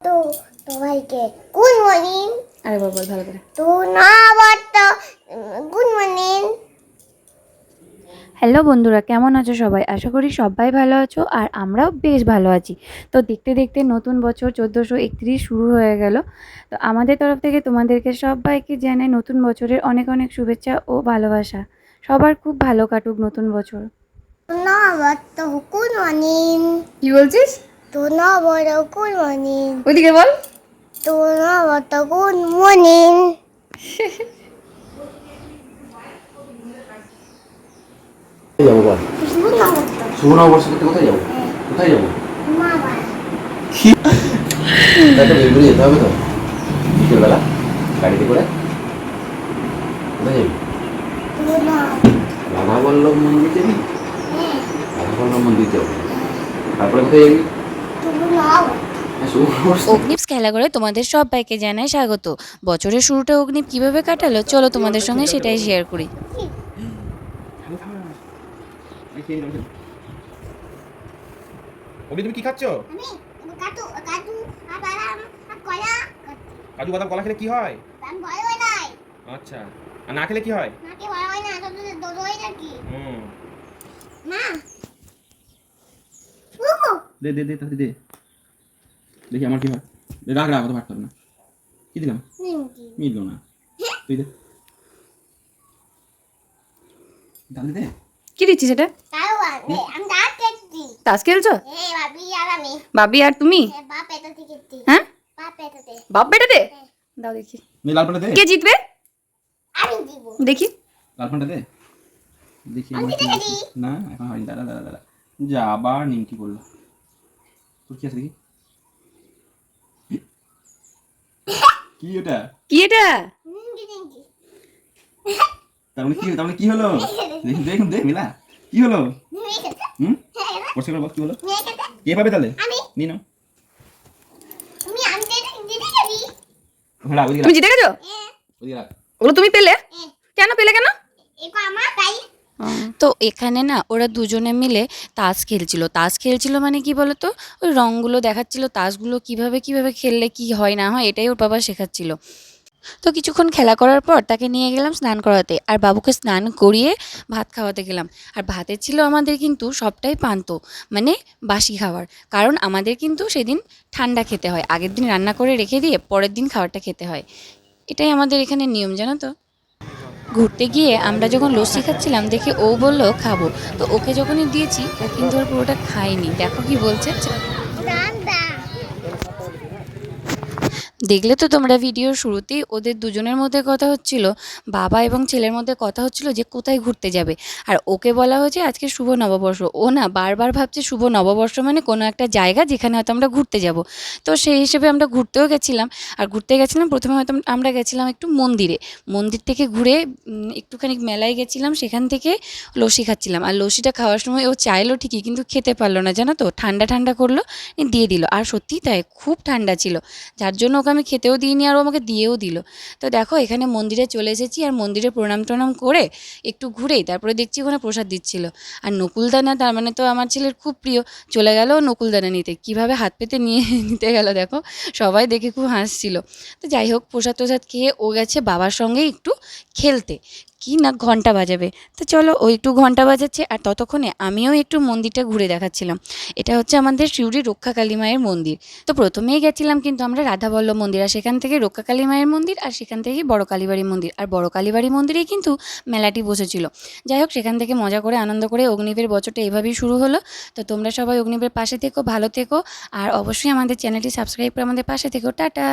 তো সবাইকে good morning. আরেকবার বল ভালো করে। তো না গুড মর্নিং। হ্যালো বন্ধুরা কেমন আছো সবাই? আশা করি সবাই ভালো আছো আর আমরাও বেশ ভালো আছি। তো দেখতে দেখতে নতুন বছর চোদ্দোশো একত্রিশ শুরু হয়ে গেল। তো আমাদের তরফ থেকে তোমাদেরকে সবাইকে জানাই নতুন বছরের অনেক অনেক শুভেচ্ছা ও ভালোবাসা। সবার খুব ভালো কাটুক নতুন বছর। তো না গুড মর্নিং। কি বলছিস? তো না বার্তা গুড মর্নিং ওইদিকে বল তো না বার্তা গুড মর্নিং বল শুভ নববর্ষ করতে কোথায় যাব কোথায় যেতে হবে গাড়িতে করে কোথায় যাবি রাধা বল্লভ মন্দির যাবি হ্যাঁ রাধা মন্দির যাব তারপরে কোথায় যাবি না অগ্নিপস খেলা করে তোমাদের সবাইকে জানায় স্বাগত। বছরের শুরুটা অগ্নিপ কীভাবে কাটালো? চলো তোমাদের সঙ্গে সেটাই শেয়ার করি। ওটি তুমি কি খাচ্ছ? আমি কাটু কাটু আর বাদাম আর কলা কাজু বাদাম কলা খেলে কি হয়? আমি ভয় হয় নাই আচ্ছা। আর না খেলে কি হয়? নাকি ভয় হয় না তো দোদো হয় নাকি হুম। মা দে দে দে তাতে দে। দেখি আমার কি হয়। দে, রাখ অত ভাট কর না। কি দিলাম? মিললো না। তুই দে। তাহলে দে কি দিচ্ছিস এটা? তাস খেলছো? এ ভাবি আর আমি। বাবি আর তুমি? হ্যাঁ? বাপ এটাতে বাপ বেটাতে দাও দেখি। দে। কে জিতবে? আমি দিব। দেখি। লাল পানটা দে। দেখি। না এখন হয়নি। দাঁড়া দাঁড়া দাঁড়া। যা আবার নিমকি করল তোর কি আছে দেখি কি ওটা কি এটা? মানে কি তার মানে কি হলো? দেখুন দেখুন দেখ মিলা। কি হলো? হুম? হ্যাঁ পড়ছে বল কি হলো? কে পাবে তাহলে? আমি নি নাও। তুমি জিতে গেছো? ওগুলো তুমি পেলে? কেন পেলে কেন? এটা আমার তাই তো এখানে না ওরা দুজনে মিলে তাস খেলছিল। তাস খেলছিল মানে কি বলতো? ওই রঙগুলো দেখাচ্ছিল, তাসগুলো কীভাবে কীভাবে খেললে কি হয় না হয় এটাই ওর বাবা শেখাচ্ছিল। তো কিছুক্ষণ খেলা করার পর তাকে নিয়ে গেলাম স্নান করাতে। আর বাবুকে স্নান করিয়ে ভাত খাওয়াতে গেলাম। আর ভাতে ছিল আমাদের কিন্তু সবটাই পান্তো মানে বাসি খাবার। কারণ আমাদের কিন্তু সেদিন ঠান্ডা খেতে হয়। আগের দিন রান্না করে রেখে দিয়ে পরের দিন খাবারটা খেতে হয়। এটাই আমাদের এখানে নিয়ম, জানো তো? ঘুরতে গিয়ে আমরা যখন লস্যি খাচ্ছিলাম, দেখে ও বলল, খাব। তো ওকে যখনই দিয়েছি, ও কিন্তু ওর পুরোটা খায়নি। দেখো কি বলছে। দেখলে তো তোমরা ভিডিওর শুরুতেই ওদের দুজনের মধ্যে কথা হচ্ছিল, বাবা এবং ছেলের মধ্যে কথা হচ্ছিল যে কোথায় ঘুরতে যাবে। আর ওকে বলা হয়েছে আজকে শুভ নববর্ষ। ও না, বারবার ভাবছে শুভ নববর্ষ মানে কোনো একটা জায়গা যেখানে হয়তো আমরা ঘুরতে যাব। তো সেই হিসেবে আমরা ঘুরতেও গেছিলাম। আর ঘুরতে গেছিলাম, প্রথমে হয়তো আমরা গেছিলাম একটু মন্দিরে। মন্দির থেকে ঘুরে একটুখানি মেলায় গেছিলাম, সেখান থেকে লস্যি খাচ্ছিলাম। আর লস্যিটা খাওয়ার সময় ও চাইলো ঠিকই, কিন্তু খেতে পারল না, জানো তো? ঠান্ডা ঠান্ডা করল, দিয়ে দিল। আর সত্যিই তাই, খুব ঠান্ডা ছিল। যার জন্য ওকে আমি খেতেও দিইনি আর ও আমাকে দিয়েও দিল। তো দেখো, এখানে মন্দিরে চলে এসেছি আর মন্দিরে প্রণাম টনাম করে একটু ঘুরেই তারপরে দেখছি ওখানে প্রসাদ দিচ্ছিল। আর নকুলদানা তার মানে তো আমার ছেলের খুব প্রিয়, চলে গেল নকুলদানা নিতে। কীভাবে হাত পেতে নিয়ে নিতে গেল দেখো, সবাই দেখে খুব হাসছিল। তো যাই হোক প্রসাদ টসাদ খেয়ে ও গেছে বাবার সঙ্গে একটু খেলতে। কি না ঘণ্টা বাজাবে? তো চলো ও একটু ঘণ্টা বাজাচ্ছে আর ততক্ষণে আমিও একটু মন্দিরটা ঘুরে দেখাচ্ছিলাম। এটা হচ্ছে আমাদের শিউরি রক্ষাকালী মায়ের মন্দির। তো প্রথমেই গেছিলাম কিন্তু আমরা রাধাবল্লভ মন্দির আর সেখান থেকে রক্ষাকালী মায়ের মন্দির আর সেখান থেকে বড় কালীবাড়ি মন্দির। আর বড় কালীবাড়ি মন্দিরেই কিন্তু মেলাটি বসেছিল। যাই হোক, সেখান থেকে মজা করে আনন্দ করে অগ্নিবের বছরটা এভাবেই শুরু হলো। তো তোমরা সবাই অগ্নিবের পাশে থেকো, ভালো থেকো। আর অবশ্যই আমাদের চ্যানেলটি সাবস্ক্রাইব করে আমাদের পাশে থেকো। টাটা!